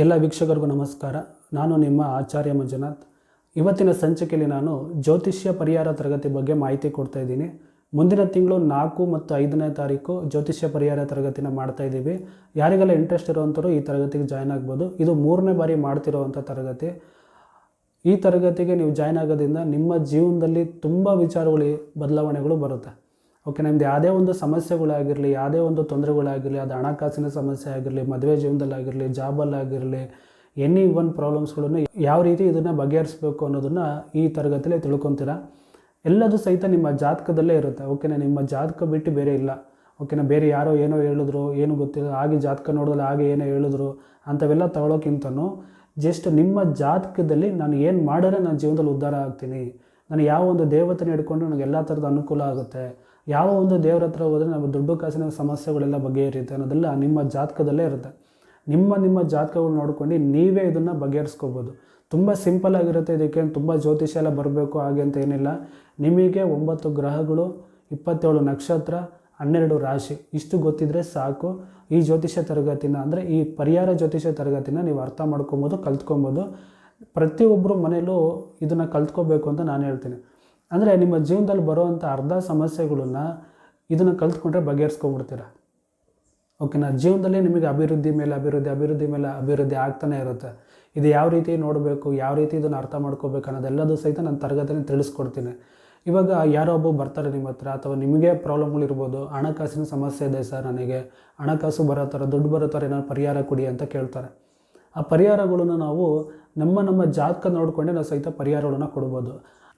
ಎಲ್ಲ ವೀಕ್ಷಕರಿಗೂ ನಮಸ್ಕಾರ. ನಾನು ನಿಮ್ಮ ಆಚಾರ್ಯ ಮಂಜುನಾಥ್. ಇವತ್ತಿನ ಸಂಚಿಕೆಯಲ್ಲಿ ನಾನು ಜ್ಯೋತಿಷ್ಯ ಪರಿಹಾರ ತರಗತಿ ಬಗ್ಗೆ ಮಾಹಿತಿ ಕೊಡ್ತಾ ಇದ್ದೀನಿ. ಮುಂದಿನ ತಿಂಗಳು ನಾಲ್ಕು ಮತ್ತು ಐದನೇ ತಾರೀಕು ಜ್ಯೋತಿಷ್ಯ ಪರಿಹಾರ ತರಗತಿನ ಮಾಡ್ತಾ ಇದ್ದೀವಿ. ಯಾರಿಗೆಲ್ಲ ಇಂಟ್ರೆಸ್ಟ್ ಇರುವಂಥವ್ರು ಈ ತರಗತಿಗೆ ಜಾಯ್ನ್ ಆಗ್ಬೋದು. ಇದು ಮೂರನೇ ಬಾರಿ ಮಾಡ್ತಿರೋವಂಥ ತರಗತಿ. ಈ ತರಗತಿಗೆ ನೀವು ಜಾಯ್ನ್ ಆಗೋದ್ರಿಂದ ನಿಮ್ಮ ಜೀವನದಲ್ಲಿ ತುಂಬ ವಿಚಾರಗಳು, ಬದಲಾವಣೆಗಳು ಬರುತ್ತೆ. ಓಕೆ, ನಿಮ್ದು ಯಾವುದೇ ಒಂದು ಸಮಸ್ಯೆಗಳಾಗಿರಲಿ, ಯಾವುದೇ ಒಂದು ತೊಂದರೆಗಳಾಗಿರಲಿ, ಅದು ಹಣಕಾಸಿನ ಸಮಸ್ಯೆ ಆಗಿರಲಿ, ಮದುವೆ ಜೀವನದಲ್ಲಾಗಿರಲಿ, ಜಾಬಲ್ಲಾಗಿರಲಿ ಎನಿ ಒನ್ ಪ್ರಾಬ್ಲಮ್ಸ್ಗಳನ್ನು ಯಾವ ರೀತಿ ಇದನ್ನು ಬಗೆಹರಿಸಬೇಕು ಅನ್ನೋದನ್ನು ಈ ತರಗತಿಯಲ್ಲಿ ತಿಳ್ಕೊತೀರ? ಎಲ್ಲದೂ ಸಹಿತ ನಿಮ್ಮ ಜಾತಕದಲ್ಲೇ ಇರುತ್ತೆ. ಓಕೆನಾ, ನಿಮ್ಮ ಜಾತಕ ಬಿಟ್ಟು ಬೇರೆ ಇಲ್ಲ. ಓಕೆನಾ, ಬೇರೆ ಯಾರೋ ಏನೋ ಹೇಳಿದ್ರು, ಏನು ಗೊತ್ತಿಲ್ಲ, ಹಾಗೆ ಜಾತಕ ನೋಡಿದ್ರೆ ಹಾಗೆ ಏನೋ ಹೇಳಿದ್ರು, ಅಂಥವೆಲ್ಲ ತಗೊಳ್ಳೋಕ್ಕಿಂತನೂ ಜಸ್ಟ್ ನಿಮ್ಮ ಜಾತಕದಲ್ಲಿ ನಾನು ಏನು ಮಾಡಿದ್ರೆ ನನ್ನ ಜೀವನದಲ್ಲಿ ಉದ್ಧಾರ ಆಗ್ತೀನಿ. ನಾನು ಯಾವ ಒಂದು ದೇವತೆನ ಹಿಡ್ಕೊಂಡು ನನಗೆ ಎಲ್ಲ ಥರದ ಅನುಕೂಲ ಆಗುತ್ತೆ. ಯಾವ ಒಂದು ದೇವ್ರ ಹತ್ರ ಹೋದರೆ ನಮ್ಮ ದುಡ್ಡು ಕಾಸಿನ ಸಮಸ್ಯೆಗಳೆಲ್ಲ ಬಗೆಹರಿಯುತ್ತೆ ಅನ್ನೋದೆಲ್ಲ ನಿಮ್ಮ ಜಾತಕದಲ್ಲೇ ಇರುತ್ತೆ. ನಿಮ್ಮ ನಿಮ್ಮ ಜಾತಕಗಳು ನೋಡ್ಕೊಂಡು ನೀವೇ ಇದನ್ನು ಬಗೆಹರಿಸ್ಕೋಬೋದು. ತುಂಬ ಸಿಂಪಲ್ ಆಗಿರುತ್ತೆ ಇದಕ್ಕೆ, ತುಂಬ ಜ್ಯೋತಿಷ್ಯ ಎಲ್ಲ ಬರಬೇಕು, ಹಾಗೆ ಅಂತ ಏನಿಲ್ಲ. ನಿಮಗೆ ಒಂಬತ್ತು ಗ್ರಹಗಳು, ಇಪ್ಪತ್ತೇಳು ನಕ್ಷತ್ರ, ಹನ್ನೆರಡು ರಾಶಿ. ಇಷ್ಟು ಗೊತ್ತಿದ್ರೆ ಸಾಕು. ಈ ಜ್ಯೋತಿಷ್ಯ ತರಗತಿನ ಅಂದರೆ ಈ ಪರಿಹಾರ ಜ್ಯೋತಿಷ್ಯ ತರಗತಿನ ನೀವು ಅರ್ಥ ಮಾಡ್ಕೊಬೋದು, ಕಲ್ತ್ಕೊಬೋದು. ಪ್ರತಿಯೊಬ್ಬರು ಮನೆಯಲ್ಲೂ ಇದನ್ನು ಕಲ್ತ್ಕೋಬೇಕು ಅಂತ ನಾನು ಹೇಳ್ತೀನಿ. ಅಂದರೆ ನಿಮ್ಮ ಜೀವನದಲ್ಲಿ ಬರುವಂಥ ಅರ್ಧ ಸಮಸ್ಯೆಗಳನ್ನ ಇದನ್ನು ಕಲ್ತ್ಕೊಂಡ್ರೆ ಬಗೆಹರಿಸ್ಕೊಂಡ್ಬಿಡ್ತೀರ ಓಕೆನಾ ಜೀವನದಲ್ಲಿ ನಿಮಗೆ ಅಭಿವೃದ್ಧಿ ಮೇಲೆ ಅಭಿವೃದ್ಧಿ ಅಭಿವೃದ್ಧಿ ಮೇಲೆ ಅಭಿವೃದ್ಧಿ ಆಗ್ತಾನೆ ಇರುತ್ತೆ. ಇದು ಯಾವ ರೀತಿ ನೋಡಬೇಕು, ಯಾವ ರೀತಿ ಇದನ್ನು ಅರ್ಥ ಮಾಡ್ಕೋಬೇಕು ಅನ್ನೋದೆಲ್ಲದೂ ಸಹಿತ ನಾನು ತರಗತಿನ ತಿಳಿಸ್ಕೊಡ್ತೀನಿ. ಇವಾಗ ಯಾರೋ ಒಬ್ಬ ಬರ್ತಾರೆ ನಿಮ್ಮ ಹತ್ರ ಅಥವಾ ನಿಮಗೆ ಪ್ರಾಬ್ಲಮ್ಗಳಿರ್ಬೋದು ಹಣಕಾಸಿನ ಸಮಸ್ಯೆ ಇದೆ ಸರ್ ನನಗೆ, ಹಣಕಾಸು ಬರೋ ಥರ, ದುಡ್ಡು ಬರೋ ಥರ ಏನಾದ್ರು ಪರಿಹಾರ ಕೊಡಿ ಅಂತ ಕೇಳ್ತಾರೆ. ಆ ಪರಿಹಾರಗಳನ್ನು ನಾವು ನಮ್ಮ ನಮ್ಮ ಜಾತಕ ನೋಡಿಕೊಂಡೆ ನಾವು ಸಹಿತ ಪರಿಹಾರಗಳನ್ನ ಕೊಡ್ಬೋದು.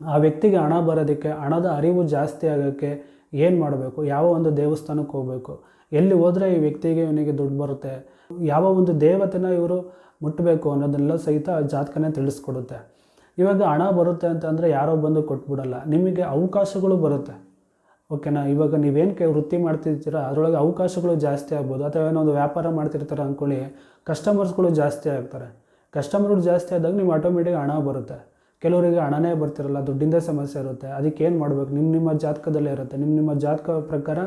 ಆ ವ್ಯಕ್ತಿಗೆ ಹಣ ಬರೋದಕ್ಕೆ, ಹಣದ ಅರಿವು ಜಾಸ್ತಿ ಆಗೋಕ್ಕೆ ಏನು ಮಾಡಬೇಕು? ಯಾವ ಒಂದು ದೇವಸ್ಥಾನಕ್ಕೆ ಹೋಗಬೇಕು? ಎಲ್ಲಿ ಹೋದರೆ ಈ ವ್ಯಕ್ತಿಗೆ ಇವನಿಗೆ ದುಡ್ಡು ಬರುತ್ತೆ? ಯಾವ ಒಂದು ದೇವತೆನ ಇವರು ಮುಟ್ಟಬೇಕು ಅನ್ನೋದನ್ನೆಲ್ಲ ಸಹಿತ ಜಾತಕನೇ ತಿಳಿಸ್ಕೊಡುತ್ತೆ. ಇವಾಗ ಹಣ ಬರುತ್ತೆ ಅಂತಂದರೆ ಯಾರೋ ಬಂದು ಕೊಟ್ಬಿಡಲ್ಲ. ನಿಮಗೆ ಅವಕಾಶಗಳು ಬರುತ್ತೆ. ಓಕೆನಾ? ಇವಾಗ ನೀವೇನು ಕೆ ವೃತ್ತಿ ಮಾಡ್ತಿರ್ತೀರ ಅದರೊಳಗೆ ಅವಕಾಶಗಳು ಜಾಸ್ತಿ ಆಗ್ಬೋದು. ಅಥವಾ ಏನೋ ಒಂದು ವ್ಯಾಪಾರ ಮಾಡ್ತಿರ್ತಾರೆ ಅಂದ್ಕೊಳ್ಳಿ ಕಸ್ಟಮರ್ಸ್ಗಳು ಜಾಸ್ತಿ ಆಗ್ತಾರೆ. ಕಸ್ಟಮರ್ಗಳು ಜಾಸ್ತಿ ಆದಾಗ ನೀವು ಆಟೋಮೆಟಿಕ್ ಹಣ ಬರುತ್ತೆ. ಕೆಲವರಿಗೆ ಹಣನೇ ಬರ್ತಿರಲ್ಲ, ದುಡ್ಡಿಂದ ಸಮಸ್ಯೆ ಇರುತ್ತೆ. ಅದಕ್ಕೆ ಏನು ಮಾಡಬೇಕು? ನಿಮ್ಮ ನಿಮ್ಮ ಜಾತಕದಲ್ಲೇ ಇರುತ್ತೆ. ನಿಮ್ಮ ನಿಮ್ಮ ಜಾತಕ ಪ್ರಕಾರ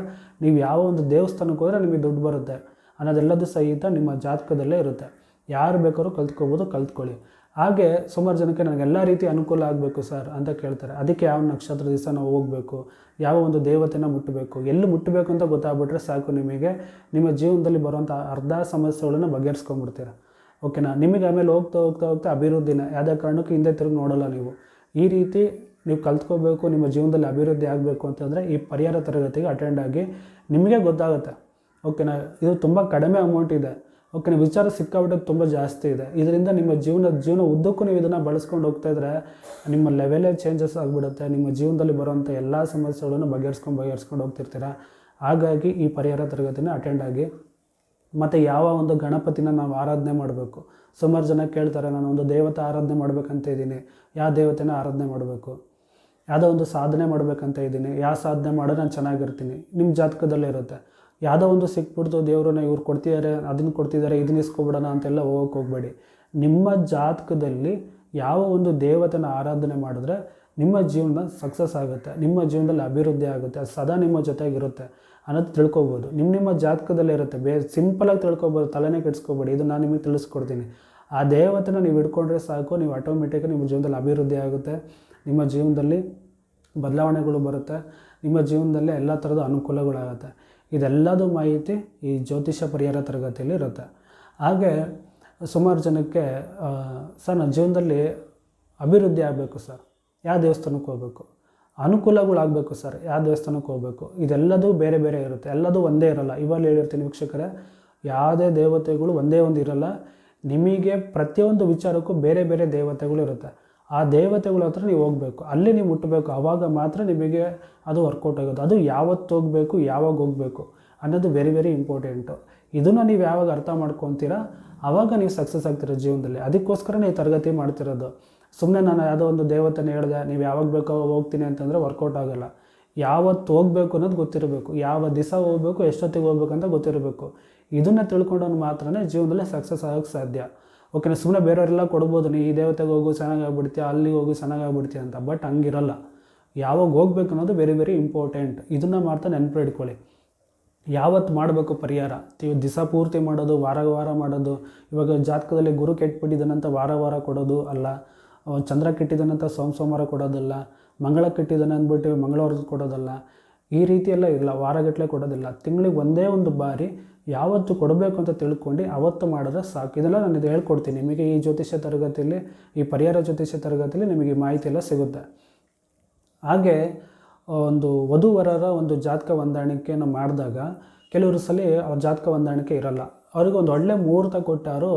ನೀವು ಯಾವ ಒಂದು ದೇವಸ್ಥಾನಕ್ಕೆ ಹೋದರೆ ನಿಮಗೆ ದುಡ್ಡು ಬರುತ್ತೆ. ಅನ್ನೋದೆಲ್ಲದೂ ಸಹಿತ ನಿಮ್ಮ ಜಾತಕದಲ್ಲೇ ಇರುತ್ತೆ. ಯಾರು ಬೇಕಾದ್ರೂ ಕಲ್ತ್ಕೋಬೋದು, ಕಲ್ತ್ಕೊಳ್ಳಿ. ಹಾಗೆ ಸುಮಾರು ಜನಕ್ಕೆ ನನಗೆ ಎಲ್ಲ ರೀತಿ ಅನುಕೂಲ ಆಗಬೇಕು ಸರ್ ಅಂತ ಕೇಳ್ತಾರೆ. ಅದಕ್ಕೆ ಯಾವ ನಕ್ಷತ್ರ ದಿವಸ ನಾವು ಹೋಗಬೇಕು? ಯಾವ ಒಂದು ದೇವತೆನ ಮುಟ್ಟಬೇಕು? ಎಲ್ಲಿ ಮುಟ್ಟಬೇಕು ಅಂತ ಗೊತ್ತಾಗ್ಬಿಟ್ರೆ ಸಾಕು ನಿಮಗೆ. ನಿಮ್ಮ ಜೀವನದಲ್ಲಿ ಬರುವಂಥ ಅರ್ಧ ಸಮಸ್ಯೆಗಳನ್ನು ಬಗೆಹರಿಸ್ಕೊಂಡ್ಬಿಡ್ತೀರ. ಓಕೆನಾ ನಿಮಗೆ ಆಮೇಲೆ ಹೋಗ್ತಾ ಹೋಗ್ತಾ ಹೋಗ್ತಾ ಅಭಿವೃದ್ಧಿನ, ಯಾವುದೇ ಕಾರಣಕ್ಕೂ ಹಿಂದೆ ತಿರುಗಿ ನೋಡೋಲ್ಲ ನೀವು. ಈ ರೀತಿ ನೀವು ಕಲ್ತ್ಕೋಬೇಕು, ನಿಮ್ಮ ಜೀವನದಲ್ಲಿ ಅಭಿವೃದ್ಧಿ ಆಗಬೇಕು ಅಂತಂದರೆ ಈ ಪರಿಹಾರ ತರಗತಿಗೆ ಅಟೆಂಡ್ ಆಗಿ ನಿಮಗೆ ಗೊತ್ತಾಗುತ್ತೆ. ಓಕೆನಾ ಇದು ತುಂಬ ಕಡಿಮೆ ಅಮೌಂಟ್ ಇದೆ. ಓಕೆನಾ ವಿಚಾರ ಸಿಕ್ಕಾಬಿಟ್ಟು ತುಂಬ ಜಾಸ್ತಿ ಇದೆ. ಇದರಿಂದ ನಿಮ್ಮ ಜೀವನ ಜೀವನ ಉದ್ದಕ್ಕೂ ನೀವು ಇದನ್ನು ಬಳಸ್ಕೊಂಡು ಹೋಗ್ತಾ ಇದ್ರೆ ನಿಮ್ಮ ಲೆವೆಲೇ ಚೇಂಜಸ್ ಆಗಿಬಿಡುತ್ತೆ. ನಿಮ್ಮ ಜೀವನದಲ್ಲಿ ಬರುವಂಥ ಎಲ್ಲ ಸಮಸ್ಯೆಗಳನ್ನು ಬಗೆಹರಿಸ್ಕೊಂಡು ಬಗೆಹರಿಸ್ಕೊಂಡು ಹೋಗ್ತಿರ್ತೀರ? ಹಾಗಾಗಿ ಈ ಪರಿಹಾರ ತರಗತಿನ ಅಟೆಂಡ್ ಆಗಿ ಮತ್ತು ಯಾವ ಒಂದು ಗಣಪತಿನ ನಾವು ಆರಾಧನೆ ಮಾಡಬೇಕು? ಸುಮಾರು ಜನ ಕೇಳ್ತಾರೆ, ನಾನು ಒಂದು ದೇವತೆ ಆರಾಧನೆ ಮಾಡ್ಬೇಕಂತ ಇದ್ದೀನಿ. ಯಾವ ದೇವತೆನ ಆರಾಧನೆ ಮಾಡಬೇಕು? ಯಾವುದೋ ಒಂದು ಸಾಧನೆ ಮಾಡಬೇಕಂತ ಇದ್ದೀನಿ. ಯಾವ ಸಾಧನೆ ಮಾಡೋ ನಾನು ಚೆನ್ನಾಗಿರ್ತೀನಿ. ನಿಮ್ಮ ಜಾತಕದಲ್ಲೇ ಇರುತ್ತೆ. ಯಾವುದೋ ಒಂದು ಸಿಕ್ಬಿಡ್ತು, ದೇವ್ರನ್ನ ಇವ್ರು ಕೊಡ್ತಿದ್ದಾರೆ ಅದನ್ನು ಕೊಡ್ತಿದ್ದಾರೆ ಇದನ್ನ ಇಸ್ಕೊಬಿಡೋಣ ಅಂತೆಲ್ಲ ಹೋಗೋಕೆ ಹೋಗಬೇಡಿ. ನಿಮ್ಮ ಜಾತಕದಲ್ಲಿ ಯಾವ ಒಂದು ದೇವತೆನ ಆರಾಧನೆ ಮಾಡಿದ್ರೆ ನಿಮ್ಮ ಜೀವನ ಸಕ್ಸಸ್ ಆಗುತ್ತೆ, ನಿಮ್ಮ ಜೀವನದಲ್ಲಿ ಅಭಿವೃದ್ಧಿ ಆಗುತ್ತೆ, ಅದು ಸದಾ ನಿಮ್ಮ ಜೊತೆಗಿರುತ್ತೆ. ಅನ್ನೋದು ತಿಳ್ಕೊಬೋದು. ನಿಮ್ಮ ನಿಮ್ಮ ಜಾತಕದಲ್ಲೇ ಇರುತ್ತೆ. ಬೇ ಸಿಂಪಲಾಗಿ ತಿಳ್ಕೊಬೋದು. ತಲೆನೇ ಕೆಡಿಸ್ಕೋಬೇಡಿ. ಇದು ನಾನು ನಿಮಗೆ ತಿಳಿಸ್ಕೊಡ್ತೀನಿ. ಆ ದೇವತೆನ ನೀವು ಹಿಡ್ಕೊಂಡ್ರೆ ಸಾಕು. ನೀವು ಆಟೋಮೆಟಿಕ್ ನಿಮ್ಮ ಜೀವನದಲ್ಲಿ ಅಭಿವೃದ್ಧಿ ಆಗುತ್ತೆ. ನಿಮ್ಮ ಜೀವನದಲ್ಲಿ ಬದಲಾವಣೆಗಳು ಬರುತ್ತೆ. ನಿಮ್ಮ ಜೀವನದಲ್ಲೇ ಎಲ್ಲ ಥರದ ಅನುಕೂಲಗಳಾಗುತ್ತೆ. ಇದೆಲ್ಲದೂ ಮಾಹಿತಿ ಈ ಜ್ಯೋತಿಷ ಪರಿಹಾರ ತರಗತಿಯಲ್ಲಿ ಇರುತ್ತೆ. ಹಾಗೆ ಸುಮಾರು ಜನಕ್ಕೆ ಸರ್, ನನ್ನ ಜೀವನದಲ್ಲಿ ಅಭಿವೃದ್ಧಿ ಆಗಬೇಕು, ಸರ್. ಯಾವ ದೇವಸ್ಥಾನಕ್ಕೆ ಹೋಗಬೇಕು? ಅನುಕೂಲಗಳಾಗಬೇಕು ಸರ್, ಯಾವ ದೇವಸ್ಥಾನಕ್ಕೆ ಹೋಗಬೇಕು? ಇದೆಲ್ಲದೂ ಬೇರೆ ಬೇರೆ ಇರುತ್ತೆ, ಎಲ್ಲದೂ ಒಂದೇ ಇರಲ್ಲ. ಇವಾಗ ಹೇಳಿರ್ತೀನಿ ವೀಕ್ಷಕರೇ, ಯಾವುದೇ ದೇವತೆಗಳು ಒಂದೇ ಒಂದು ಇರಲ್ಲ. ನಿಮಗೆ ಪ್ರತಿಯೊಂದು ವಿಚಾರಕ್ಕೂ ಬೇರೆ ಬೇರೆ ದೇವತೆಗಳು ಇರುತ್ತೆ. ಆ ದೇವತೆಗಳ ಹತ್ರ ನೀವು ಹೋಗಬೇಕು. ಅಲ್ಲಿ ನೀವು ಮುಟ್ಟಬೇಕು ಆವಾಗ ಮಾತ್ರ ನಿಮಗೆ ಅದು ವರ್ಕೌಟ್ ಆಗೋದು. ಅದು ಯಾವತ್ತು ಹೋಗಬೇಕು, ಯಾವಾಗ ಹೋಗಬೇಕು ಅನ್ನೋದು ವೆರಿ ವೆರಿ ಇಂಪಾರ್ಟೆಂಟು ಇದನ್ನು ನೀವು ಯಾವಾಗ ಅರ್ಥ ಮಾಡ್ಕೊತೀರಾ? ಆವಾಗ ನೀವು ಸಕ್ಸಸ್ ಆಗ್ತೀರ ಜೀವನದಲ್ಲಿ. ಅದಕ್ಕೋಸ್ಕರ ನೀವು ತರಗತಿ ಮಾಡ್ತಿರೋದು. ಸುಮ್ಮನೆ ನಾನು ಯಾವುದೋ ಒಂದು ದೇವತೆನ ಹೇಳಿದೆ, ನೀವು ಯಾವಾಗ ಬೇಕೋ ಹೋಗ್ತೀನಿ ಅಂತಂದರೆ ವರ್ಕೌಟ್ ಆಗೋಲ್ಲ. ಯಾವತ್ತು ಹೋಗಬೇಕು ಅನ್ನೋದು ಗೊತ್ತಿರಬೇಕು, ಯಾವ ದಿವಸ ಹೋಗಬೇಕು, ಎಷ್ಟೊತ್ತಿಗೆ ಹೋಗ್ಬೇಕು ಅಂತ ಗೊತ್ತಿರಬೇಕು. ಇದನ್ನು ತಿಳ್ಕೊಂಡವನು ಮಾತ್ರನೇ ಜೀವನದಲ್ಲಿ ಸಕ್ಸಸ್ ಆಗೋಕ್ಕೆ ಸಾಧ್ಯ. ಓಕೆನಾ ಸುಮ್ಮನೆ ಬೇರೆಯವರೆಲ್ಲ ಕೊಡ್ಬೋದು, ನೀ ಈ ದೇವತೆಗೆ ಹೋಗು ಚೆನ್ನಾಗಿ ಆಗ್ಬಿಡ್ತೀಯ ಅಲ್ಲಿಗೆ ಹೋಗಿ ಚೆನ್ನಾಗಿ ಆಗ್ಬಿಡ್ತೀಯ ಅಂತ. ಬಟ್ ಹಂಗಿರಲ್ಲ. ಯಾವಾಗ ಹೋಗ್ಬೇಕು ಅನ್ನೋದು ವೆರಿ ವೆರಿ ಇಂಪಾರ್ಟೆಂಟ್ ಇದನ್ನು ಮಾಡ್ತಾ ನೆನಪು ಇಟ್ಕೊಳ್ಳಿ ಯಾವತ್ತು ಮಾಡಬೇಕು ಪರಿಹಾರ? ದಿವಸ ಪೂರ್ತಿ ಮಾಡೋದು, ವಾರ ವಾರ ಮಾಡೋದು, ಇವಾಗ ಜಾತಕದಲ್ಲಿ ಗುರು ಕೆಟ್ಬಿಟ್ಟಿದ್ದಾನಂತ ವಾರ ವಾರ ಕೊಡೋದು ಅಲ್ಲ. ಅವ ಚಂದ್ರ ಕೆಟ್ಟಿದ್ದಾನಂತ ಸೋಮ ಸೋಮವಾರ ಕೊಡೋದಲ್ಲ, ಮಂಗಳ ಕೆಟ್ಟಿದ್ದಾನೆ ಅಂದ್ಬಿಟ್ಟು ಮಂಗಳವಾರ ಕೊಡೋದಲ್ಲ, ಈ ರೀತಿ ಎಲ್ಲ ಇಲ್ಲ ವಾರಗಟ್ಟಲೆ ಕೊಡೋದಿಲ್ಲ. ತಿಂಗಳಿಗೆ ಒಂದೇ ಒಂದು ಬಾರಿ ಯಾವತ್ತು ಕೊಡಬೇಕು ಅಂತ ತಿಳ್ಕೊಂಡು ಅವತ್ತು ಮಾಡಿದ್ರೆ ಸಾಕು. ಇದೆಲ್ಲ ನಾನು ಇದು ಹೇಳ್ಕೊಡ್ತೀನಿ. ನಿಮಗೆ ಈ ಜ್ಯೋತಿಷ್ಯ ತರಗತಿಯಲ್ಲಿ, ಈ ಪರಿಹಾರ ಜ್ಯೋತಿಷ್ಯ ತರಗತಿಯಲ್ಲಿ ನಿಮಗೆ ಮಾಹಿತಿ ಎಲ್ಲ ಸಿಗುತ್ತೆ. ಹಾಗೆ ಒಂದು ವಧುವರರ ಒಂದು ಜಾತಕ ಹೊಂದಾಣಿಕೆಯನ್ನು ಮಾಡಿದಾಗ ಕೆಲವರು ಸಲ ಅವ್ರ ಜಾತಕ ಹೊಂದಾಣಿಕೆ ಇರಲ್ಲ. ಅವ್ರಿಗೆ ಒಂದು ಒಳ್ಳೆ ಮುಹೂರ್ತ ಕೊಟ್ಟಾರು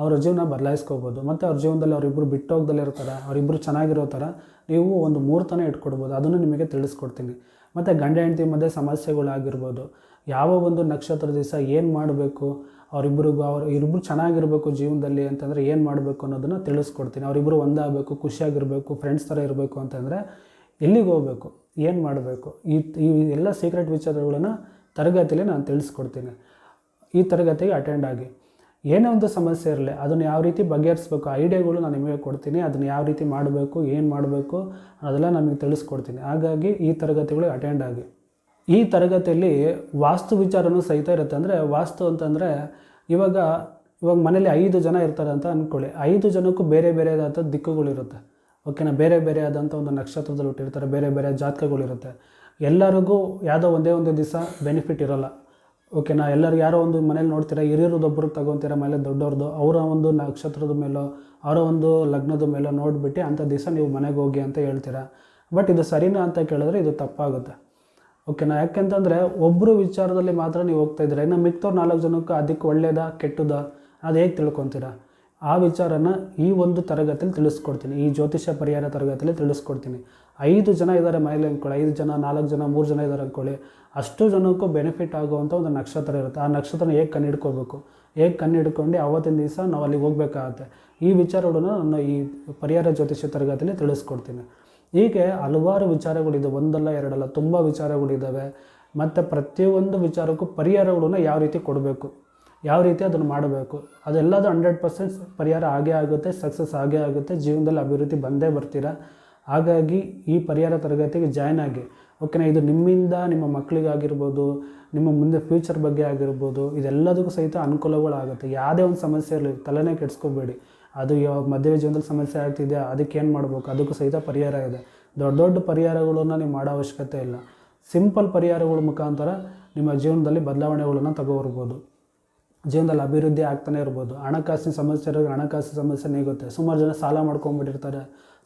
ಅವರ ಜೀವನ ಬದಲಾಯಿಸ್ಕೋಬೋದು. ಮತ್ತು ಅವ್ರ ಜೀವನದಲ್ಲಿ ಅವರಿಬ್ಬರು ಬಿಟ್ಟೋಗ್ದಲ್ಲೇ ಇರ್ತಾರೆ ಅವರಿಬ್ಬರು ಚೆನ್ನಾಗಿರೋ ಥರ ನೀವು ಒಂದು ಮೂರ್ತನ ಇಟ್ಕೊಡ್ಬೋದು. ಅದನ್ನು ನಿಮಗೆ ತಿಳಿಸ್ಕೊಡ್ತೀನಿ. ಮತ್ತು ಗಂಡ ಹೆಂಡತಿ ಮಧ್ಯೆ ಸಮಸ್ಯೆಗಳಾಗಿರ್ಬೋದು. ಯಾವ ಒಂದು ನಕ್ಷತ್ರ ದಿವಸ ಏನು ಮಾಡಬೇಕು ಅವರಿಬ್ಬರಿಗೂ ಅವ್ರು ಇಬ್ಬರು ಚೆನ್ನಾಗಿರಬೇಕು ಜೀವನದಲ್ಲಿ ಅಂತಂದರೆ ಏನು ಮಾಡಬೇಕು ಅನ್ನೋದನ್ನು ತಿಳಿಸ್ಕೊಡ್ತೀನಿ. ಅವರಿಬ್ಬರು ಒಂದಾಗಬೇಕು, ಖುಷಿಯಾಗಿರಬೇಕು ಫ್ರೆಂಡ್ಸ್ ಥರ ಇರಬೇಕು ಅಂತಂದರೆ ಎಲ್ಲಿಗೆ ಹೋಗಬೇಕು, ಏನು ಮಾಡಬೇಕು, ಈ ಈ ಎಲ್ಲ ಸೀಕ್ರೆಟ್ ವಿಚಾರಗಳನ್ನು ತರಗತಿಯಲ್ಲಿ ನಾನು ತಿಳಿಸ್ಕೊಡ್ತೀನಿ. ಈ ತರಗತಿಗೆ ಅಟೆಂಡ್ ಆಗಿ. ಏನೇ ಒಂದು ಸಮಸ್ಯೆ ಇರಲಿ, ಅದನ್ನು ಯಾವ ರೀತಿ ಬಗೆಹರಿಸ್ಬೇಕು, ಐಡಿಯಾಗಳು ನಾನು ನಿಮಗೆ ಕೊಡ್ತೀನಿ, ಅದನ್ನು ಯಾವ ರೀತಿ ಮಾಡಬೇಕು, ಏನು ಮಾಡಬೇಕು ಅದೆಲ್ಲ ನಮಗೆ ತಿಳಿಸ್ಕೊಡ್ತೀನಿ. ಹಾಗಾಗಿ ಈ ತರಗತಿಗಳು ಅಟೆಂಡ್ ಆಗಿ. ಈ ತರಗತಿಯಲ್ಲಿ ವಾಸ್ತು ವಿಚಾರನೂ ಸಹಿತ ಇರುತ್ತೆ. ಅಂದರೆ ವಾಸ್ತು ಅಂತಂದರೆ ಇವಾಗ ಇವಾಗ ಮನೇಲಿ ಐದು ಜನ ಇರ್ತಾರೆ ಅಂತ ಅಂದ್ಕೊಳ್ಳಿ ಐದು ಜನಕ್ಕೂ ಬೇರೆ ಬೇರೆದಾದ ದಿಕ್ಕುಗಳಿರುತ್ತೆ ಓಕೆನಾ ಬೇರೆ ಬೇರೆ ಆದಂಥ ಒಂದು ನಕ್ಷತ್ರದಲ್ಲಿ ಹುಟ್ಟಿರ್ತಾರೆ, ಬೇರೆ ಬೇರೆ ಜಾತಕಗಳಿರುತ್ತೆ ಎಲ್ಲರಿಗೂ ಯಾವುದೋ ಒಂದೇ ಒಂದು ದಿವಸ ಬೆನಿಫಿಟ್ ಇರೋಲ್ಲ. ಓಕೆನಾ ಎಲ್ಲರೂ ಯಾರೋ ಒಂದು ಮನೇಲಿ ನೋಡ್ತೀರಾ, ಹಿರಿಯರದೊಬ್ಬರು ತಗೊತೀರ ಮೇಲೆ ದೊಡ್ಡವ್ರದ್ದು, ಅವರ ಒಂದು ನಕ್ಷತ್ರದ ಮೇಲೋ, ಅವರ ಒಂದು ಲಗ್ನದ ಮೇಲೋ ನೋಡಿಬಿಟ್ಟು ಅಂಥ ದಿವಸ ನೀವು ಮನೆಗೆ ಹೋಗಿ ಅಂತ ಹೇಳ್ತೀರಾ. ಬಟ್ ಇದು ಸರಿನಾ ಅಂತ ಕೇಳಿದ್ರೆ ಇದು ತಪ್ಪಾಗುತ್ತೆ. ಓಕೆನಾ ಯಾಕೆಂತಂದರೆ ಒಬ್ಬರು ವಿಚಾರದಲ್ಲಿ ಮಾತ್ರ ನೀವು ಹೋಗ್ತಾ ಇದ್ದೀರಾ, ಇನ್ನು ಮಿಕ್ತವ್ರು ನಾಲ್ಕು ಜನಕ್ಕೆ ಅದಕ್ಕೆ ಒಳ್ಳೇದಾ, ಕೆಟ್ಟದಾ, ಅದು ಹೇಗೆ ತಿಳ್ಕೊತೀರಾ? ಆ ವಿಚಾರನ ಈ ಒಂದು ತರಗತಿಯಲ್ಲಿ ತಿಳಿಸ್ಕೊಡ್ತೀನಿ. ಈ ಜ್ಯೋತಿಷ್ಯ ಪರಿಹಾರ ತರಗತಿಯಲ್ಲಿ ತಿಳಿಸ್ಕೊಡ್ತೀನಿ. ಐದು ಜನ ಇದ್ದಾರೆ ಮನೇಲಿ ಅಂದ್ಕೊಳ್ಳಿ, ಐದು ಜನ, ನಾಲ್ಕು ಜನ, ಮೂರು ಜನ ಇದ್ದಾರೆ ಅಂದ್ಕೊಳ್ಳಿ. ಅಷ್ಟು ಜನಕ್ಕೂ ಬೆನಿಫಿಟ್ ಆಗುವಂಥ ಒಂದು ನಕ್ಷತ್ರ ಇರುತ್ತೆ. ಆ ನಕ್ಷತ್ರನ ಹೇಗೆ ಕಣ್ಣಿಡ್ಕೋಬೇಕು ಹೇಗೆ ಕಣ್ಣಿಡ್ಕೊಂಡು ಅವತ್ತಿನ ದಿವಸ ನಾವು ಅಲ್ಲಿಗೆ ಹೋಗ್ಬೇಕಾಗತ್ತೆ? ಈ ವಿಚಾರಗಳನ್ನು ನಾನು ಈ ಪರಿಹಾರ ಜ್ಯೋತಿಷ್ಯ ತರಗತಿಯಲ್ಲಿ ತಿಳಿಸ್ಕೊಡ್ತೀನಿ. ಹೀಗೆ ಹಲವಾರು ವಿಚಾರಗಳಿದೆ. ಒಂದಲ್ಲ, ಎರಡಲ್ಲ, ತುಂಬ ವಿಚಾರಗಳಿದ್ದಾವೆ ಮತ್ತು ಪ್ರತಿಯೊಂದು ವಿಚಾರಕ್ಕೂ ಪರಿಹಾರಗಳನ್ನು ಯಾವ ರೀತಿ ಕೊಡಬೇಕು? ಯಾವ ರೀತಿ ಅದನ್ನು ಮಾಡಬೇಕು? ಅದೆಲ್ಲದು ಹಂಡ್ರೆಡ್ ಪರ್ಸೆಂಟ್ ಪರಿಹಾರ ಆಗೇ ಆಗುತ್ತೆ, ಸಕ್ಸಸ್ ಆಗೇ ಆಗುತ್ತೆ, ಜೀವನದಲ್ಲಿ ಅಭಿವೃದ್ಧಿ ಬಂದೇ ಬರ್ತೀರಾ? ಹಾಗಾಗಿ ಈ ಪರಿಹಾರ ತರಗತಿಗೆ ಜಾಯ್ನ್ ಆಗಿ, ಓಕೆನಾ, ಇದು ನಿಮ್ಮಿಂದ, ನಿಮ್ಮ ಮಕ್ಕಳಿಗಾಗಿರ್ಬೋದು, ನಿಮ್ಮ ಮುಂದೆ ಫ್ಯೂಚರ್ ಬಗ್ಗೆ ಆಗಿರ್ಬೋದು, ಇದೆಲ್ಲದಕ್ಕೂ ಸಹಿತ ಅನುಕೂಲಗಳಾಗುತ್ತೆ. ಯಾವುದೇ ಒಂದು ಸಮಸ್ಯೆ ಇರಲಿ, ತಲೆನೇ ಕೆಡಿಸ್ಕೋಬೇಡಿ. ಅದು ಯಾವ ಮದುವೆ ಜೀವನದಲ್ಲಿ ಸಮಸ್ಯೆ ಆಗ್ತಿದೆ ಅದಕ್ಕೆ ಏನು ಮಾಡಬೇಕು, ಅದಕ್ಕೂ ಸಹಿತ ಪರಿಹಾರ ಇದೆ. ದೊಡ್ಡ ದೊಡ್ಡ ಪರಿಹಾರಗಳನ್ನು ನೀವು ಮಾಡೋ ಅವಶ್ಯಕತೆ ಇಲ್ಲ. ಸಿಂಪಲ್ ಪರಿಹಾರಗಳ ಮುಖಾಂತರ ನಿಮ್ಮ ಜೀವನದಲ್ಲಿ ಬದಲಾವಣೆಗಳನ್ನು ತಗೋಬರ್ಬೋದು. ಜೀವನದಲ್ಲಿ ಅಭಿವೃದ್ಧಿ ಆಗ್ತಾನೆ ಇರ್ಬೋದು. ಹಣಕಾಸಿನ ಸಮಸ್ಯೆ ಇರೋದ್ರೆ ಹಣಕಾಸಿನ ಸಮಸ್ಯೆ ನೀಗುತ್ತೆ. ಸುಮಾರು ಜನ ಸಾಲ ಮಾಡ್ಕೊಂಬಿಟ್ಟಿರ್ತಾರೆ.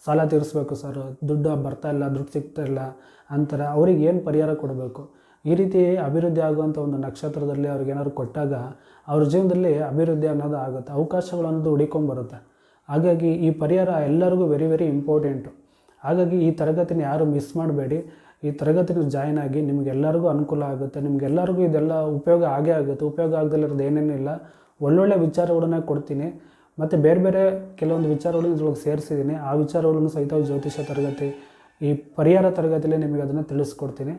ಸಾಲ ತೀರಿಸ್ಬೇಕು ಸರ್ ದುಡ್ಡು ಬರ್ತಾ ಇಲ್ಲ, ದುಡ್ಡು ಸಿಗ್ತಾ ಇಲ್ಲ ಅಂತಾರೆ. ಅವ್ರಿಗೆ ಏನು ಪರಿಹಾರ ಕೊಡಬೇಕು? ಈ ರೀತಿ ಅಭಿವೃದ್ಧಿ ಆಗುವಂಥ ಒಂದು ನಕ್ಷತ್ರದಲ್ಲಿ ಅವ್ರಿಗೆ ಏನಾದ್ರು ಕೊಟ್ಟಾಗ ಅವ್ರ ಜೀವನದಲ್ಲಿ ಅಭಿವೃದ್ಧಿ ಅನ್ನೋದು ಆಗುತ್ತೆ. ಅವಕಾಶಗಳು ಅನ್ನೋದು ಹುಡಿಕೊಂಬರುತ್ತೆ ಹಾಗಾಗಿ ಈ ಪರಿಹಾರ ಎಲ್ಲರಿಗೂ ವೆರಿ ವೆರಿ ಇಂಪಾರ್ಟೆಂಟು ಹಾಗಾಗಿ ಈ ತರಗತಿನ ಯಾರು ಮಿಸ್ ಮಾಡಬೇಡಿ. ಈ ತರಗತಿಗೆ ಜಾಯ್ನ್ ಆಗಿ ನಿಮಗೆಲ್ಲರಿಗೂ ಅನುಕೂಲ ಆಗುತ್ತೆ, ನಿಮಗೆಲ್ಲರಿಗೂ ಇದೆಲ್ಲ ಉಪಯೋಗ ಆಗೇ ಆಗುತ್ತೆ. ಉಪಯೋಗ ಆಗದಲ್ಲಿರೋದು ಏನೇನಿಲ್ಲ ಒಳ್ಳೊಳ್ಳೆ ವಿಚಾರಗಳನ್ನ ಕೊಡ್ತೀನಿ. ಮತ್ತು ಬೇರೆ ಬೇರೆ ಕೆಲವೊಂದು ವಿಚಾರಗಳನ್ನ ಇದ್ರೊಳಗೆ ಸೇರಿಸಿದ್ದೀನಿ. ಆ ವಿಚಾರಗಳನ್ನು ಸಹಿತ ಜ್ಯೋತಿಷ ತರಗತಿ, ಈ ಪರಿಹಾರ ತರಗತಿಯಲ್ಲಿ ನಿಮಗೆ ಅದನ್ನು ತಿಳಿಸ್ಕೊಡ್ತೀನಿ.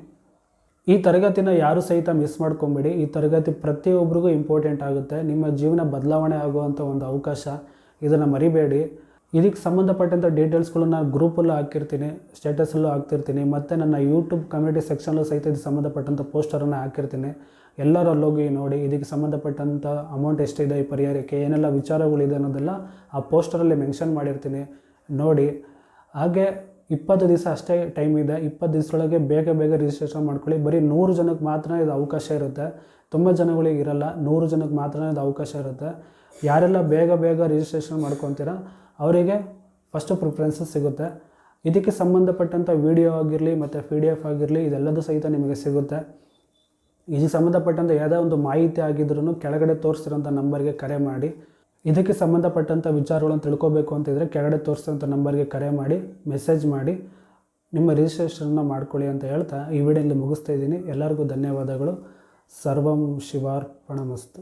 ಈ ತರಗತಿನ ಯಾರು ಸಹಿತ ಮಿಸ್ ಮಾಡ್ಕೊಂಬೇಡಿ. ಈ ತರಗತಿ ಪ್ರತಿಯೊಬ್ಬರಿಗೂ ಇಂಪಾರ್ಟೆಂಟ್ ಆಗುತ್ತೆ. ನಿಮ್ಮ ಜೀವನ ಬದಲಾವಣೆ ಆಗುವಂಥ ಒಂದು ಅವಕಾಶ. ಇದನ್ನು ಮರಿಬೇಡಿ. ಇದಕ್ಕೆ ಸಂಬಂಧಪಟ್ಟಂಥ ಡೀಟೇಲ್ಸ್ಗಳು ನಾನು ಗ್ರೂಪಲ್ಲೂ ಹಾಕಿರ್ತೀನಿ ಸ್ಟೇಟಸಲ್ಲೂ ಹಾಕ್ತಿರ್ತೀನಿ, ಮತ್ತು ನನ್ನ ಯೂಟ್ಯೂಬ್ ಕಮ್ಯುನಿಟಿ ಸೆಕ್ಷನಲ್ಲೂ ಸಹಿತ ಇದಕ್ಕೆ ಸಂಬಂಧಪಟ್ಟಂಥ ಪೋಸ್ಟರನ್ನು ಹಾಕಿರ್ತೀನಿ. ಎಲ್ಲರೂ ಅಲ್ಲೋಗಿ ನೋಡಿ, ಇದಕ್ಕೆ ಸಂಬಂಧಪಟ್ಟಂಥ ಅಮೌಂಟ್ ಎಷ್ಟಿದೆ, ಈ ಪರಿಹಾರಕ್ಕೆ ಏನೆಲ್ಲ ವಿಚಾರಗಳಿದೆ ಅನ್ನೋದೆಲ್ಲ ಆ ಪೋಸ್ಟರಲ್ಲಿ ಮೆನ್ಷನ್ ಮಾಡಿರ್ತೀನಿ. ನೋಡಿ, ಹಾಗೆ ಇಪ್ಪತ್ತು ದಿವಸ ಅಷ್ಟೇ ಟೈಮ್ ಇದೆ, ಇಪ್ಪತ್ತು ದಿವಸದೊಳಗೆ ಬೇಗ ಬೇಗ ರಿಜಿಸ್ಟ್ರೇಷನ್ ಮಾಡ್ಕೊಳ್ಳಿ. ಬರೀ ನೂರು ಜನಕ್ಕೆ ಮಾತ್ರ ಇದು ಅವಕಾಶ ಇರುತ್ತೆ. ತುಂಬ ಜನಗಳಿಗೆ ಇರಲ್ಲ, ನೂರು ಜನಕ್ಕೆ ಮಾತ್ರ ಇದು ಅವಕಾಶ ಇರುತ್ತೆ. ಯಾರೆಲ್ಲ ಬೇಗ ಬೇಗ ರಿಜಿಸ್ಟ್ರೇಷನ್ ಮಾಡ್ಕೊತೀರಾ ಅವರಿಗೆ ಫಸ್ಟು ಪ್ರಿಫರೆನ್ಸಸ್ ಸಿಗುತ್ತೆ. ಇದಕ್ಕೆ ಸಂಬಂಧಪಟ್ಟಂಥ ವಿಡಿಯೋ ಆಗಿರಲಿ ಮತ್ತು ಪಿ ಡಿ ಎಫ್ ಆಗಿರಲಿ ಇದೆಲ್ಲದೂ ಸಹಿತ ನಿಮಗೆ ಸಿಗುತ್ತೆ. ಇದಕ್ಕೆ ಸಂಬಂಧಪಟ್ಟಂಥ ಯಾವುದೇ ಒಂದು ಮಾಹಿತಿ ಆಗಿದ್ರೂ ಕೆಳಗಡೆ ತೋರಿಸಿರೋಂಥ ನಂಬರ್ಗೆ ಕರೆ ಮಾಡಿ. ಇದಕ್ಕೆ ಸಂಬಂಧಪಟ್ಟಂಥ ವಿಚಾರಗಳನ್ನು ತಿಳ್ಕೊಬೇಕು ಅಂತಿದ್ರೆ ಕೆಳಗಡೆ ತೋರಿಸಿದಂಥ ನಂಬರ್ಗೆ ಕರೆ ಮಾಡಿ ಮೆಸೇಜ್ ಮಾಡಿ, ನಿಮ್ಮ ರಿಜಿಸ್ಟ್ರೇಷನನ್ನು ಮಾಡ್ಕೊಳ್ಳಿ ಅಂತ ಹೇಳ್ತಾ ಈ ವಿಡಿಯೋಲಿ ಮುಗಿಸ್ತಾ ಇದ್ದೀನಿ. ಎಲ್ಲರಿಗೂ ಧನ್ಯವಾದಗಳು. ಸರ್ವಂ ಶಿವಾರ್ಪಣಮಸ್ತು.